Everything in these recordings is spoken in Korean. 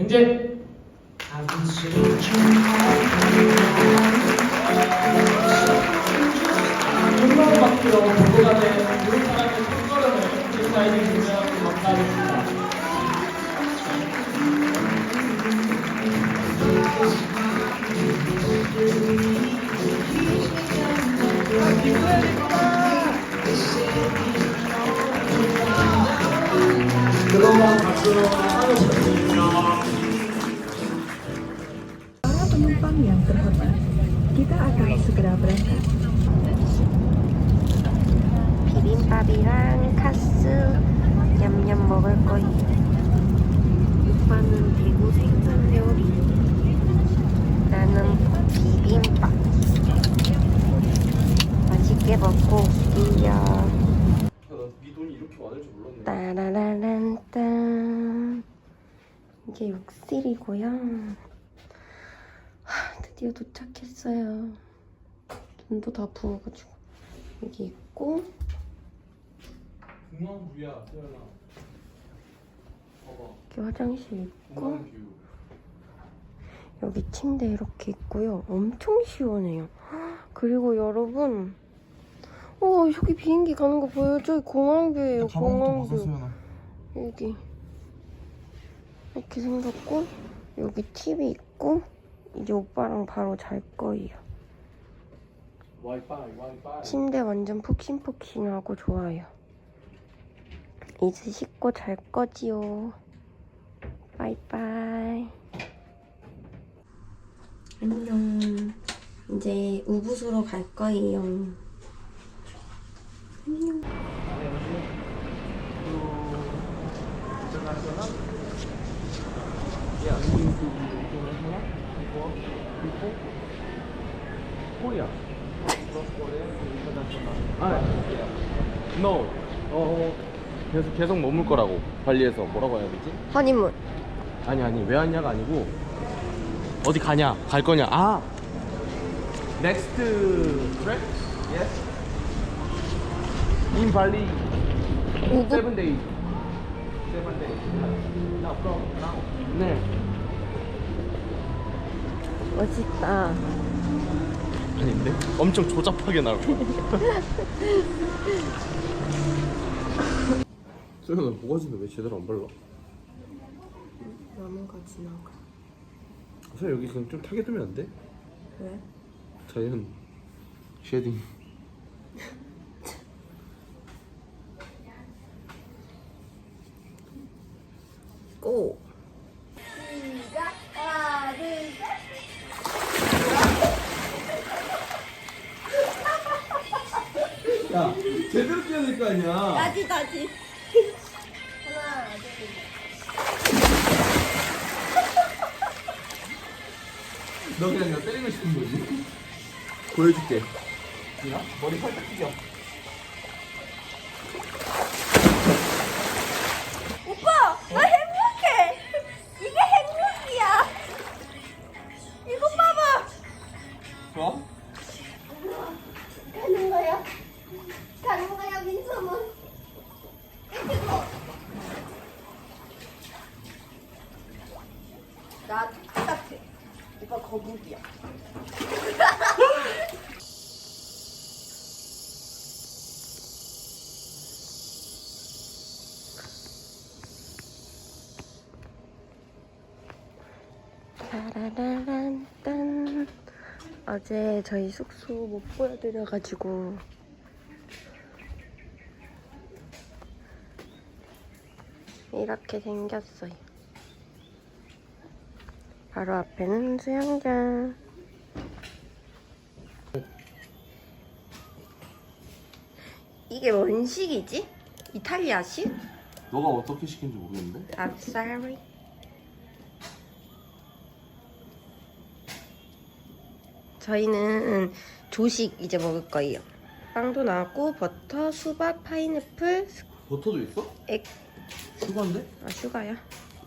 이제 Para penumpang yang terhormat, kita akan segera berangkat. 비빔밥이랑 카스 냠냠 먹을 거예요. 오빠는 대구 생선 요리. 나는 비빔밥. 맛있게 먹고 올게요. 네 돈이 이렇게 많을 줄. 따라라란딴. 이게 육실이고요. 하, 드디어 도착했어요. 눈도 다 부어가지고. 여기 있고. 공항 뷰야, 태연아. 봐봐. 여기 화장실 있고. 공항 뷰. 여기 침대 이렇게 있고요. 엄청 시원해요. 그리고 여러분, 어 여기 비행기 가는 거 보여요? 저기 공항뷰예요. 공항뷰. 여기 이렇게 생겼고 여기 TV 있고 이제 오빠랑 바로 잘 거예요. 와이파이, 와이파이. 침대 완전 푹신푹신하고 좋아요. 이제 씻고 잘 거지요. 바이바이. 안녕. 이제 우붓으로 갈 거예요. 안녕. 코리아. 아, no. 어, 계속 계속 머물 거라고 발리에서 뭐라고 해야 되지? 허니문. 아니 아니 왜 왔냐가 아니고 어디 가냐 갈 거냐 아 next trip yes in Bali seven days seven days now from now 네 멋있다. 아닌데 엄청 조잡하게 나올 거야 소연아 모가지는 왜 제대로 안 발라? 나무가 지나가. 소연 여기 그냥 좀 타게 두면 안 돼? 왜? 자연 쉐딩 고! 거 아니야 다시 다시. 너 그냥 나 때리고 싶은 거지? 보여줄게 야 머리 살짝 튀겨 나 똑같아. 오빠 거북이야. 따라라란딴 어제 저희 숙소 못 보여드려가지고 이렇게 생겼어요. 바로 앞에는 수영장. 이게 뭔 식이지? 이탈리아식? 너가 어떻게 시킨지 모르겠는데? I'm sorry. 저희는 조식 이제 먹을 거예요. 빵도 나왔고 버터, 수박, 파인애플, 버터도 있어? 액, 슈가인데? 아 슈가야?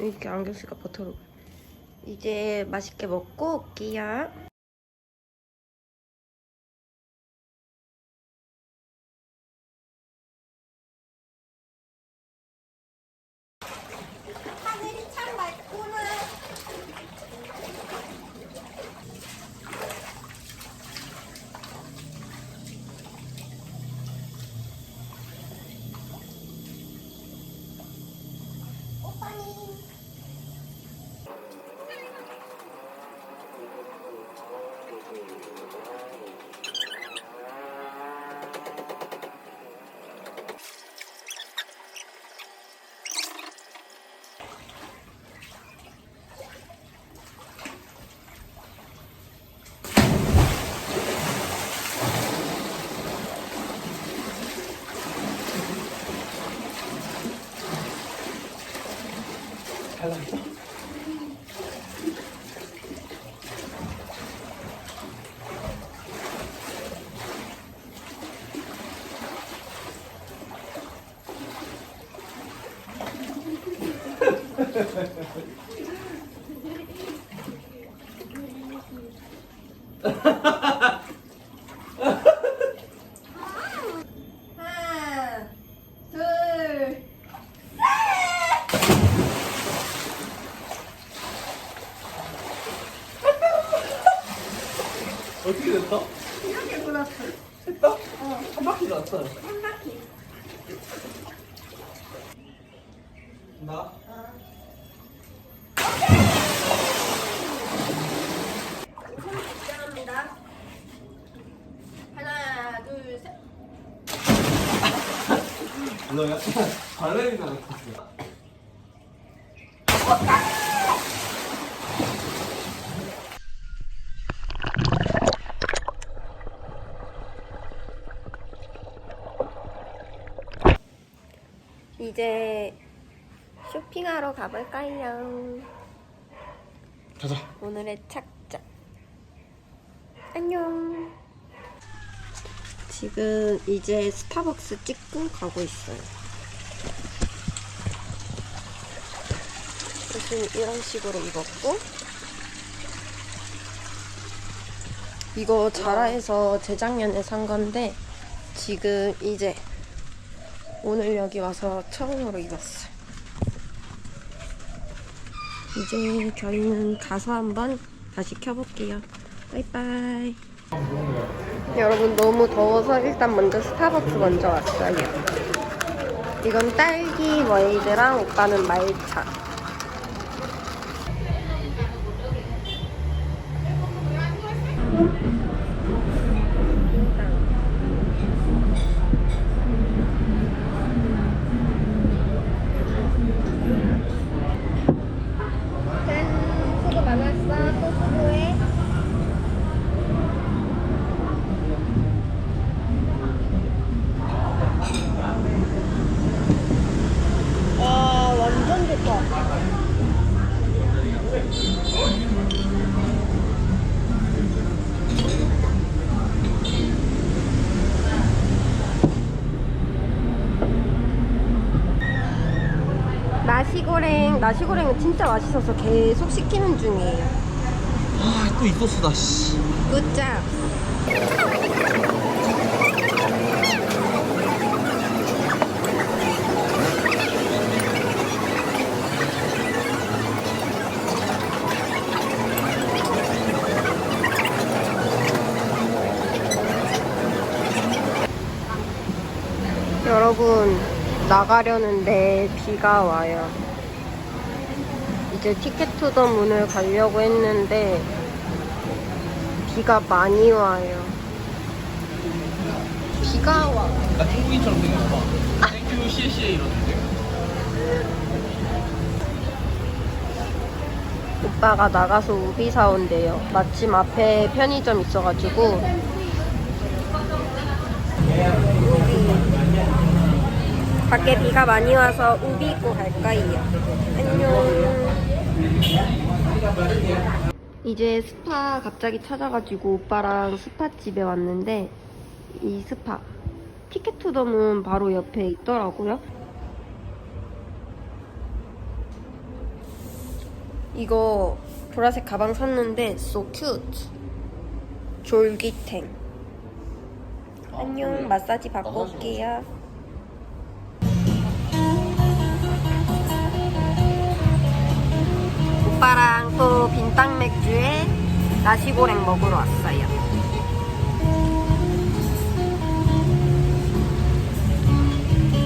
이렇게 안경 쓰니까 버터로. 이제 맛있게 먹고 올게요. Bye. 하나, 둘, 어떻게 됐어? 이렇게 돌았어. 했다? 어. 한 바퀴 났어요. 한 바퀴. 나? 시작합니다. 하나, 둘, 셋. 너 약간 발레리나 같았어. 이제 쇼핑하러 가볼까요? 가자. 오늘의 착장. 안녕. 지금 이제 스타벅스 찍고 가고 있어요. 옷은 이런 식으로 입었고, 이거 자라에서 재작년에 산 건데, 지금 이제 오늘 여기 와서 처음으로 입었어요. 이제 저희는 가서 한번 다시 켜볼게요. 바이바이. 여러분 너무 더워서 일단 먼저 스타벅스 먼저 왔어요. 이건 딸기 머이드랑 오빠는 말차. 짠! 수고 많았어. 또 수고해. 와, 완전 좋다. 나시고랭, 나시고랭은 진짜 맛있어서 계속 시키는 중이에요. 아, 또 이 소스다, 씨. 굿잡. 여러분 나가려는데 비가 와요. 이제 티켓 투 더 문을 가려고 했는데 비가 많이 와요. 비가 와. 나 한국인처럼 생겼어. 땡큐, 시에시에 이러는데. 오빠가 나가서 우비 사온대요. 마침 앞에 편의점 있어가지고. 밖에 비가 많이 와서 우비 입고 갈 거예요. 안녕. 이제 스파 갑자기 찾아가지고 오빠랑 스파 집에 왔는데 이 스파 티켓 투더문 바로 옆에 있더라고요. 이거 보라색 가방 샀는데 so cute. 졸기탱. 안녕 마사지 받고 올게요. 오빠랑 또 빈땅 맥주에 나시고랭 먹으러 왔어요.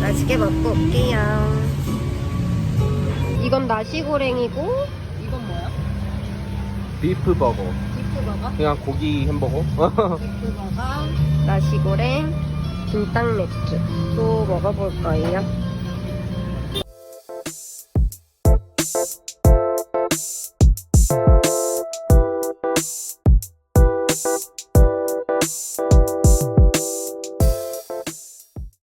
맛있게 먹고 올게요. 이건 나시고랭이고 이건 뭐야? 비프 버거. 비프 버거? 그냥 고기 햄버거. 비프 버거 나시고랭 진땅 맥주 또 먹어볼 거예요